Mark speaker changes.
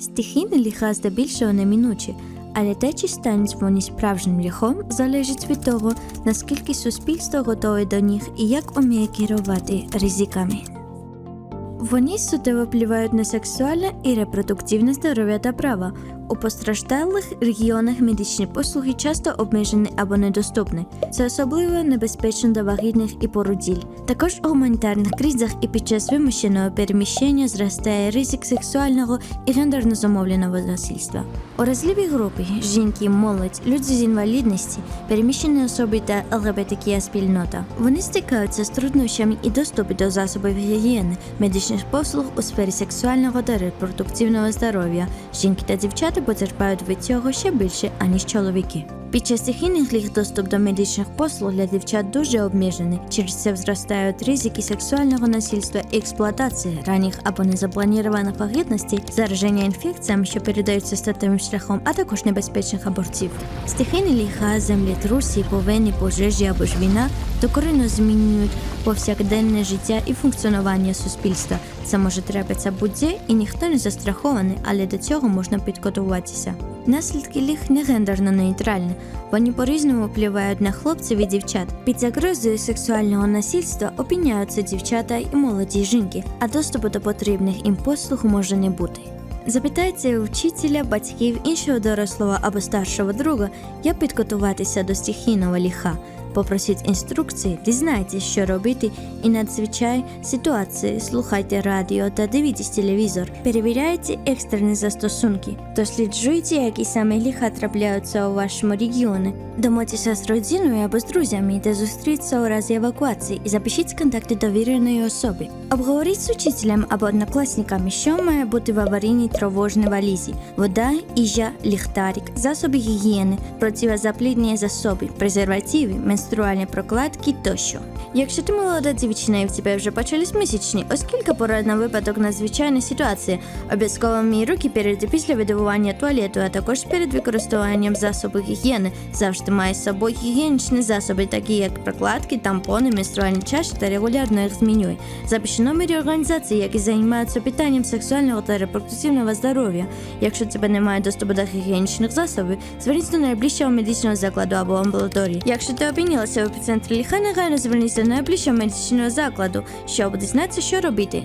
Speaker 1: Стихійні ліха здебільшого неминучі, але те, чи стануть вони справжнім ліхом, залежить від того, наскільки суспільство готове до них і як уміє керувати ризиками. Вони суттєво впливають на сексуальне і репродуктивне здоров'я та права. У постраждалих регіонах медичні послуги часто обмежені або недоступні. Це особливо небезпечно для вагітних і породіль. Також у гуманітарних кризах і під час вимушеного переміщення зростає ризик сексуального і гендерно зумовленого насильства. Уразливі групи жінки, молодь, люди з інвалідності, переміщені особи та ЛГБТК спільнота. Вони стикаються з труднощами і доступу до засобів гігієни, медичних послуг у сфері сексуального та репродуктивного здоров'я. Жінки та дівчата потерпають від цього ще більше, аніж чоловіки. Під час стихійних ліг доступ до медичних послуг для дівчат дуже обмежений. Через це зростають ризики сексуального насильства експлуатації ранніх або незапланованих вагітностей, зараження інфекціями, що передаються статевим шляхом, а також небезпечних абортів. Стихійні ліха, землетрусі, повені, пожежі або ж війна докорінно змінюють повсякденне життя і функціонування суспільства. Це може трапитися будь-де, і ніхто не застрахований, але до цього можна підготуватися. Наслідки ліг не гендерно нейтральні. Вони по-різному впливають на хлопців і дівчат. Під загрозою сексуального насильства опиняються дівчата і молоді жінки, а доступу до потрібних їм послуг може не бути. Запитайте вчителя, батьків, іншого дорослого або старшого друга, як підготуватися до стихійного ліха. Попросіть інструкції, дізнайтесь, що робити, і надзвичай ситуації слухайте радіо та дивіться телевізор. Перевіряйте екстрені застосунки. Досліджуйте, які саме ліха трапляються у вашому регіоні. Домовтеся з родиною або з друзями, де зустрітися у разі евакуації і запишіть контакти довіреної особи. Обговоріть з учителем або однокласниками, що має бути в аварійній тривожній валізі: вода, їжа, ліхтарик, засоби гігієни, противозаплідні засоби, презервативи, менструальні прокладки тощо. Якщо ти молода дівчина і в тебе вже почались місячні, оскільки порад на випадок надзвичайної ситуації, обов'язково мій руки перед і після видобування туалету, а також перед використанням засобів гігієни. Завжди май з собою гігієнічні засоби, такі як прокладки, тампони, менструальні чаші та регулярно їх змінюй. Запиши номери організації, які займаються питанням сексуального та репродуктивного здоров'я. Якщо тебе немає доступу до гігієнічних засобів, зверніться до найближчого медичного закладу або амбулаторії. Якщо ти опинилася в епіцентрі ліха, негайно зверніться до найближчого медичного закладу, щоб дізнатися, що робити.